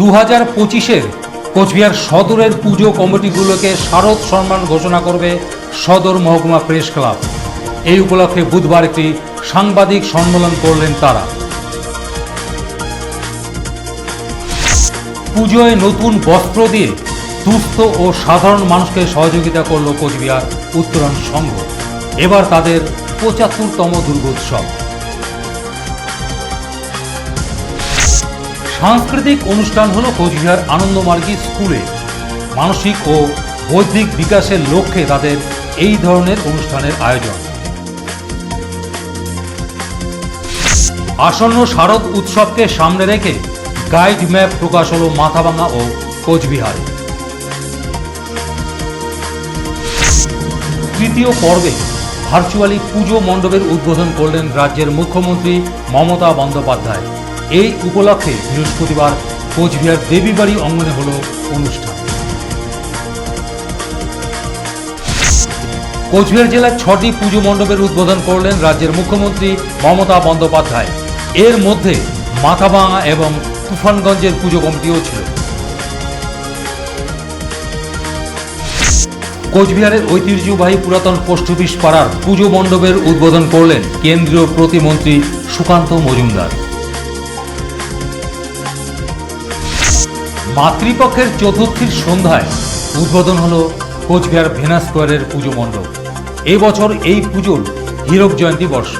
দু হাজার পঁচিশের কোচবিহার সদরের পুজো কমিটিগুলোকে শারদ সম্মান ঘোষণা করবে সদর মহকুমা প্রেস ক্লাব। এই উপলক্ষে বুধবার একটি সাংবাদিক সম্মেলন করলেন তারা। পুজোয় নতুন বস্ত্র দিয়ে দুস্থ ও সাধারণ মানুষকে সহযোগিতা করল কোচবিহার উত্তরণ সংঘ। এবার তাদের পঁচাত্তরতম দুর্গোৎসব। সাংস্কৃতিক অনুষ্ঠান হলো কোচবিহার আনন্দমার্গী স্কুলে। মানসিক ও বৌদ্ধিক বিকাশের লক্ষ্যে তাদের এই ধরনের অনুষ্ঠানের আয়োজন। আসন্ন শারদ উৎসবকে সামনে রেখে গাইড ম্যাপ প্রকাশ হলো মাথাভাঙা ও কোচবিহারে। তৃতীয় পর্বে ভার্চুয়ালি পুজো মণ্ডপের উদ্বোধন করলেন রাজ্যের মুখ্যমন্ত্রী মমতা বন্দ্যোপাধ্যায়। এই উপলক্ষে বৃহস্পতিবার কোচবিহার দেবীবাড়ি অঙ্গনে হল অনুষ্ঠান। কোচবিহার জেলার ছটি পুজো মণ্ডপের উদ্বোধন করলেন রাজ্যের মুখ্যমন্ত্রী মমতা বন্দ্যোপাধ্যায়। এর মধ্যে মাথাভাঙা এবং তুফানগঞ্জের পুজো কমিটিও ছিল। কোচবিহারের ঐতিহ্যবাহী পুরাতন পোস্ট অফিস পাড়ার পুজো মণ্ডপের উদ্বোধন করলেন কেন্দ্রীয় প্রতিমন্ত্রী সুকান্ত মজুমদার। মাতৃপক্ষের চতুর্থীর সন্ধ্যায় উদ্বোধন হল কোচবিহার ভেনা স্কোয়ারের পুজো মণ্ডপ। এবছর এই পুজোর হীরক জয়ন্তী বর্ষ।